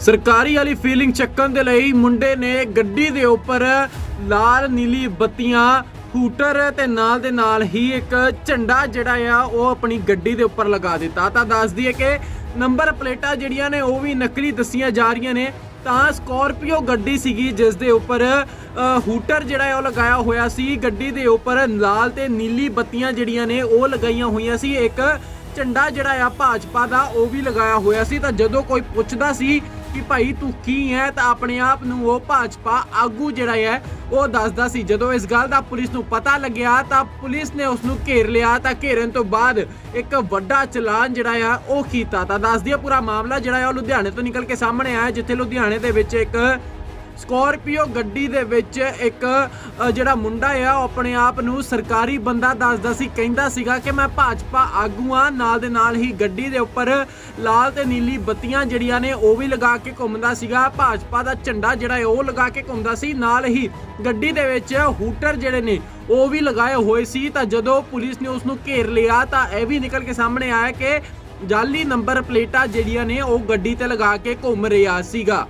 ਸਰਕਾਰੀ ਵਾਲੀ ਫੀਲਿੰਗ ਚੱਕਣ ਦੇ ਲਈ ਮੁੰਡੇ ਨੇ ਗੱਡੀ ਦੇ ਉੱਪਰ ਲਾਲ ਨੀਲੀ ਬੱਤੀਆਂ, ਹੂਟਰ ਤੇ ਨਾਲ ਦੇ ਨਾਲ ਹੀ ਇੱਕ ਝੰਡਾ ਜਿਹੜਾ ਆ, ਉਹ ਆਪਣੀ ਗੱਡੀ ਦੇ ਉੱਪਰ ਲਗਾ ਦਿੱਤਾ। ਤਾਂ ਦੱਸ ਦਈਏ ਕਿ ਨੰਬਰ ਪਲੇਟਾਂ ਜਿਹੜੀਆਂ ਨੇ, ਉਹ ਵੀ ਨਕਲੀ ਦੱਸੀਆਂ ਜਾ ਰਹੀਆਂ ਨੇ। ਤਾਂ ਸਕੋਰਪੀਓ ਗੱਡੀ ਸੀਗੀ, ਜਿਸ ਦੇ ਉੱਪਰ ਹੂਟਰ ਜਿਹੜਾ ਹੈ ਉਹ ਲਗਾਇਆ ਹੋਇਆ ਸੀ। ਗੱਡੀ ਦੇ ਉੱਪਰ ਲਾਲ ਤੇ ਨੀਲੀ ਬੱਤੀਆਂ ਜਿਹੜੀਆਂ ਨੇ, ਉਹ ਲਗਾਈਆਂ ਹੋਈਆਂ ਸੀ। ਇੱਕ ਝੰਡਾ ਜਿਹੜਾ ਆ, ਭਾਜਪਾ ਦਾ, ਉਹ ਵੀ ਲਗਾਇਆ ਹੋਇਆ ਸੀ। ਤਾਂ ਜਦੋਂ ਕੋਈ ਪੁੱਛਦਾ ਸੀ ਕਿ ਭਾਈ ਤੂੰ ਕੀ ਹੈ ਤਾਂ ਆਪਣੇ ਆਪ ਨੂੰ ਉਹ ਭਾਜਪਾ ਆਗੂ ਜਿਹੜਾ ਹੈ, ਉਹ ਦੱਸਦਾ ਸੀ। ਜਦੋਂ ਇਸ ਗੱਲ ਦਾ ਪੁਲਿਸ ਨੂੰ ਪਤਾ ਲੱਗਿਆ ਤਾਂ ਪੁਲਿਸ ਨੇ ਉਸ ਨੂੰ ਘੇਰ ਲਿਆ ਤਾਂ ਘੇਰਨ ਤੋਂ ਬਾਅਦ ਇੱਕ ਵੱਡਾ ਚਲਾਨ ਜਿਹੜਾ ਆ, ਉਹ ਕੀਤਾ। ਤਾਂ ਦੱਸਦੀ ਹੈ ਪੂਰਾ ਮਾਮਲਾ ਜਿਹੜਾ ਆ, ਉਹ ਲੁਧਿਆਣੇ ਤੋਂ ਨਿਕਲ ਕੇ ਸਾਹਮਣੇ ਆਇਆ, ਜਿੱਥੇ ਲੁਧਿਆਣੇ ਦੇ ਵਿੱਚ ਇੱਕ ਸਕੋਰਪੀਓ ਗੱਡੀ ਦੇ ਵਿੱਚ ਇੱਕ ਜਿਹੜਾ ਮੁੰਡਾ ਆ, ਉਹ ਆਪਣੇ ਆਪ ਨੂੰ ਸਰਕਾਰੀ ਬੰਦਾ ਦੱਸਦਾ ਸੀ, ਕਹਿੰਦਾ ਸੀਗਾ ਕਿ ਮੈਂ ਭਾਜਪਾ ਆਗੂ ਆ ਨਾਲ ਦੇ ਨਾਲ ਹੀ ਗੱਡੀ ਦੇ ਉੱਪਰ ਲਾਲ ਤੇ ਨੀਲੀ ਬੱਤੀਆਂ ਜਿਹੜੀਆਂ ਨੇ, ਉਹ ਵੀ ਲਗਾ ਕੇ ਘੁੰਮਦਾ ਸੀਗਾ। ਭਾਜਪਾ ਦਾ ਝੰਡਾ ਜਿਹੜਾ ਹੈ, ਉਹ ਲਗਾ ਕੇ ਘੁੰਮਦਾ ਸੀ। ਨਾਲ ਹੀ ਗੱਡੀ ਦੇ ਵਿੱਚ ਹੂਟਰ ਜਿਹੜੇ ਨੇ, ਉਹ ਵੀ ਲਗਾਏ ਹੋਏ ਸੀ। ਤਾਂ ਜਦੋਂ ਪੁਲਿਸ ਨੇ ਉਸ ਨੂੰ ਘੇਰ ਲਿਆ, ਤਾਂ ਇਹ ਵੀ ਨਿਕਲ ਕੇ ਸਾਹਮਣੇ ਆਇਆ ਕਿ ਜਾਲੀ ਨੰਬਰ ਪਲੇਟਾਂ ਜਿਹੜੀਆਂ ਨੇ, ਉਹ ਗੱਡੀ ਤੇ ਲਗਾ ਕੇ ਘੁੰਮ ਰਿਹਾ ਸੀਗਾ।